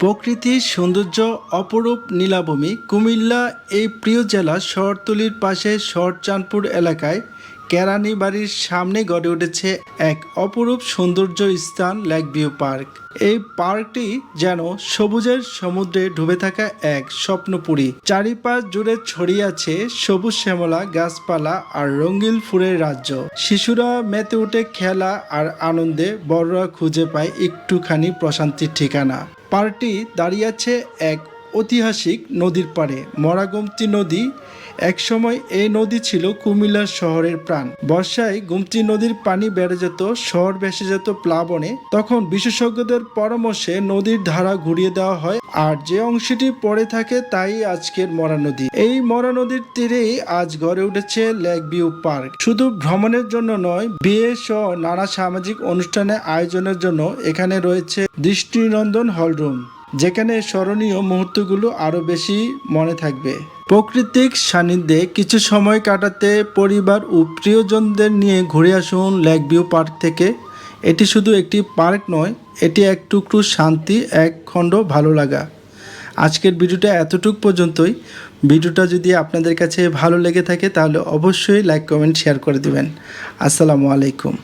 প্রকৃতির সৌন্দর্য অপরূপ নীলাভূমি। কুমিল্লা, এই প্রিয় জেলা শহরতলির পাশে শহরচাঁদপুর এলাকায় কেরানি বাড়ির সামনে গড়ে উঠেছে এক অপরূপ সৌন্দর্য স্থান লেক ভিউ পার্ক এই পার্কটি যেন সবুজের সমুদ্রে ডুবে থাকা এক স্বপ্নপুরী। চারিপাশ জুড়ে ছড়িয়ে আছে সবুজ শ্যামলা, গাছপালা আর রঙিন ফুলের রাজ্য। শিশুরা মেতে উঠে খেলা আর আনন্দে বড়রা খুঁজে পায় একটুখানি প্রশান্তির ঠিকানা। পার্কটি দাঁড়িয়ে আছে এক ঐতিহাসিক নদীর পাড়ে। মরাগমতি নদী একসময় এই নদী ছিল কুমিল্লা শহরের প্রাণ। বর্ষায় গুমতি নদীর পানি বেড়ে যেত, শহর ভেসে যেত প্লাবনে। তখন বিশেষজ্ঞদের পরামর্শে নদীর ধারা ঘুরিয়ে দেওয়া হয়, আর যে অংশটি পড়ে থাকে তাই আজকের মরা নদী। এই মরা নদীর তীরেই আজ গড়ে উঠেছে লেক ভিউ পার্ক। শুধু ভ্রমণের জন্য নয়, বিয়ে সহ নানা সামাজিক অনুষ্ঠানে আয়োজনের জন্য এখানে রয়েছে দৃষ্টিনন্দন হলরুম। যেখানে স্মরণীয় মুহূর্তগুলো আরও বেশি মনে থাকবে। প্রকৃতিক সান্নিধ্যে কিছু সময় কাটাতে পরিবার ও প্রিয়জনদের নিয়ে ঘুরে আসুন লেক ভিউ পার্ক থেকে। এটি শুধু একটি পার্ক নয়, এটি এক টুকরো শান্তি, এক খণ্ড ভালো লাগা। আজকের ভিডিওটা এতটুক পর্যন্তই। ভিডিওটা যদি আপনাদের কাছে ভালো লেগে থাকে তাহলে অবশ্যই লাইক, কমেন্ট, শেয়ার করে দিবেন। আসসালামু আলাইকুম।